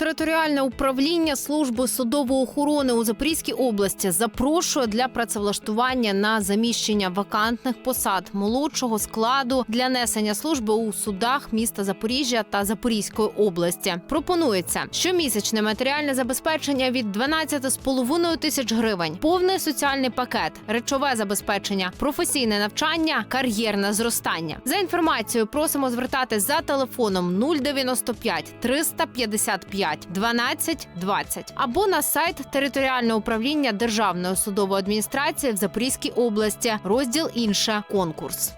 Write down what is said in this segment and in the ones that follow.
Територіальне управління служби судової охорони у Запорізькій області запрошує для працевлаштування на заміщення вакантних посад молодшого складу для несення служби у судах міста Запоріжжя та Запорізької області. Пропонується щомісячне матеріальне забезпечення від 12,5 тисяч гривень, повний соціальний пакет, речове забезпечення, професійне навчання, кар'єрне зростання. За інформацією просимо звертатись за телефоном 095 355 12 20 або на сайт територіального управління Державної судової адміністрації в Запорізькій області, розділ інше. Конкурс.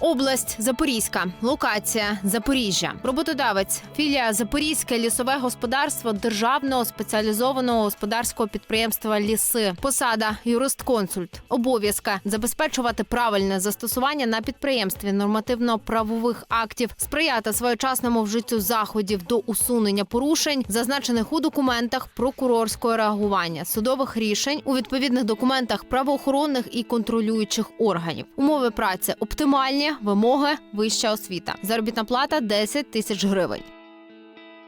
Область Запорізька, локація Запоріжжя, роботодавець, філія Запорізьке лісове господарство державного спеціалізованого господарського підприємства Ліси, посада юрист-консульт, обов'язки забезпечувати правильне застосування на підприємстві нормативно-правових актів, сприяти своєчасному вжиттю заходів до усунення порушень, зазначених у документах прокурорського реагування, судових рішень у відповідних документах правоохоронних і контролюючих органів, умови праці оптимальні, вимоги вища освіта, заробітна плата 10 тисяч гривень.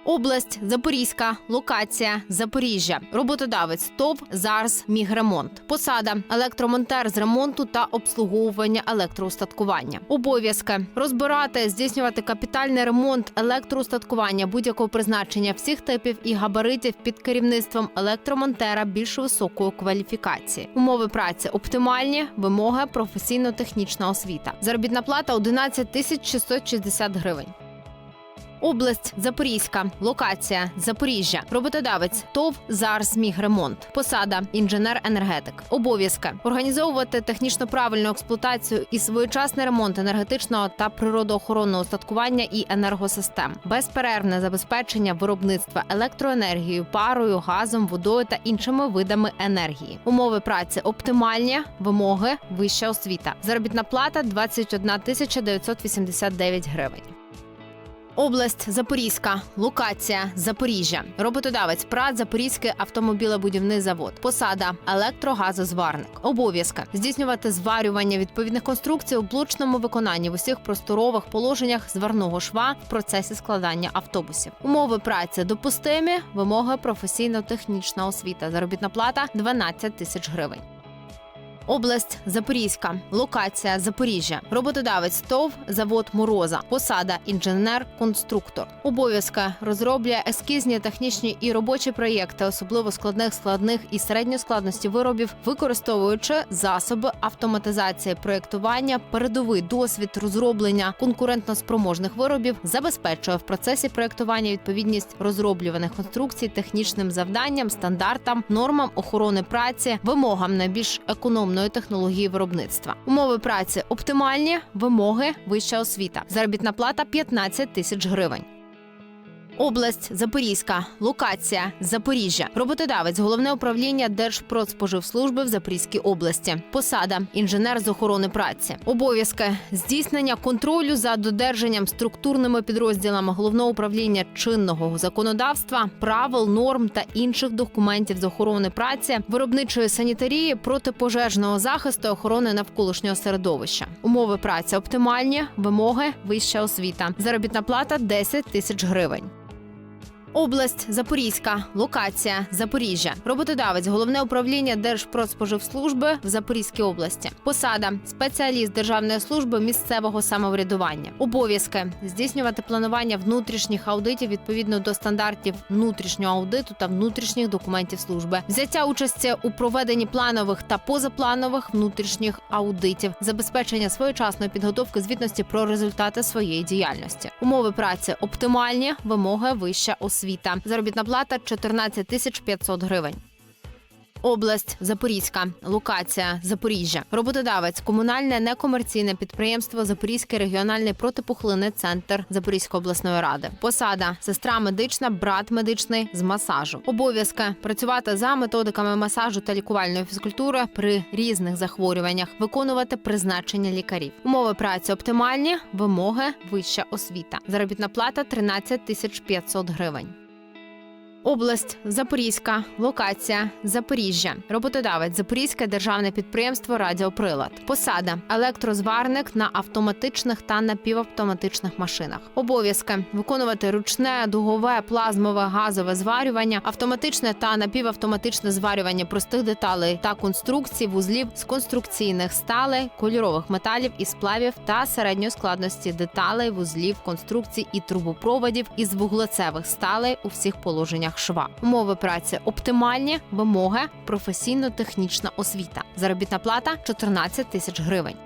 Область Запорізька, локація Запоріжжя, роботодавець ТОВ ЗАРС Мігремонт, посада електромонтер з ремонту та обслуговування електроустаткування, обов'язки розбирати, здійснювати капітальний ремонт електроустаткування будь-якого призначення всіх типів і габаритів під керівництвом електромонтера більш високої кваліфікації, умови праці оптимальні, вимоги професійно-технічна освіта, заробітна плата 11 тисяч 660 гривень. Область Запорізька, локація Запоріжжя, роботодавець ТОВ ЗАРС Мігремонт, посада інженер-енергетик, обов'язки організовувати технічно правильну експлуатацію і своєчасний ремонт енергетичного та природоохоронного устаткування і енергосистем, безперервне забезпечення виробництва електроенергією, парою, газом, водою та іншими видами енергії. Умови праці оптимальні, вимоги вища освіта. Заробітна плата 21 тисяча 989 гривень. Область Запорізька, локація Запоріжжя, роботодавець ПРАТ Запорізький автомобілебудівний завод, посада електрогазозварник, обов'язки здійснювати зварювання відповідних конструкцій у блочному виконанні в усіх просторових положеннях зварного шва в процесі складання автобусів. Умови праці допустимі, вимоги професійно-технічна освіта, заробітна плата 12 тисяч гривень. Область Запорізька, локація Запоріжжя, роботодавець ТОВ, завод Мороза, посада інженер-конструктор. Обов'язки розроблює ескізні технічні і робочі проєкти, особливо складних, складних і середньої складності виробів, використовуючи засоби автоматизації проєктування, передовий досвід розроблення конкурентноспроможних виробів, забезпечує в процесі проєктування відповідність розроблюваних конструкцій технічним завданням, стандартам, нормам охорони праці, вимогам найбільш економної технології виробництва. Умови праці оптимальні, вимоги вища освіта. Заробітна плата 15 тисяч гривень. Область Запорізька, локація Запоріжжя, роботодавець, головне управління Держпродспоживслужби в Запорізькій області, посада інженер з охорони праці, обов'язки здійснення контролю за додержанням структурними підрозділами головного управління чинного законодавства, правил, норм та інших документів з охорони праці, виробничої санітарії, протипожежного захисту, охорони навколишнього середовища. Умови праці оптимальні, вимоги вища освіта. Заробітна плата 10 тисяч гривень. Область Запорізька, локація Запоріжжя, роботодавець, головне управління Держпродспоживслужби в Запорізькій області, посада спеціаліст державної служби місцевого самоврядування, обов'язки здійснювати планування внутрішніх аудитів відповідно до стандартів внутрішнього аудиту та внутрішніх документів служби, взяття участі у проведенні планових та позапланових внутрішніх аудитів, забезпечення своєчасної підготовки звітності про результати своєї діяльності, умови праці оптимальні, вимоги вища освіта. Заробітна плата 14 тисяч 500 гривень. Область Запорізька, локація Запоріжжя, роботодавець, комунальне некомерційне підприємство Запорізький регіональний протипухлинний центр Запорізької обласної ради. Посада сестра медична, брат медичний з масажу. Обов'язки працювати за методиками масажу та лікувальної фізкультури при різних захворюваннях, виконувати призначення лікарів. Умови праці оптимальні, вимоги вища освіта. Заробітна плата 13 тисяч 500 гривень. Область Запорізька, локація Запоріжжя, роботодавець Запорізьке державне підприємство Радіоприлад. Посада електрозварник на автоматичних та напівавтоматичних машинах. Обов'язки виконувати ручне, дугове, плазмове, газове зварювання, автоматичне та напівавтоматичне зварювання простих деталей та конструкцій вузлів з конструкційних сталей, кольорових металів і сплавів та середньої складності деталей, вузлів, конструкцій і трубопроводів із вуглецевих сталей у всіх положеннях шва. Умови праці оптимальні, вимоги, професійно-технічна освіта. Заробітна плата 14 тисяч гривень.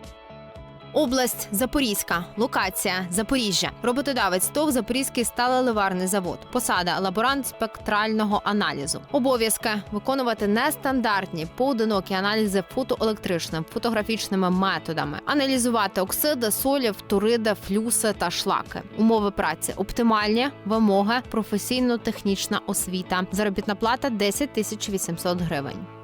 Область Запорізька, локація Запоріжжя, роботодавець ТОВ Запорізький сталеливарний завод, посада лаборант спектрального аналізу. Обов'язки виконувати нестандартні поодинокі аналізи фотоелектричними фотографічними методами, аналізувати оксиди, солі, фториди, флюси та шлаки. Умови праці оптимальні, вимоги, професійно-технічна освіта. Заробітна плата 10 тисяч 800 гривень.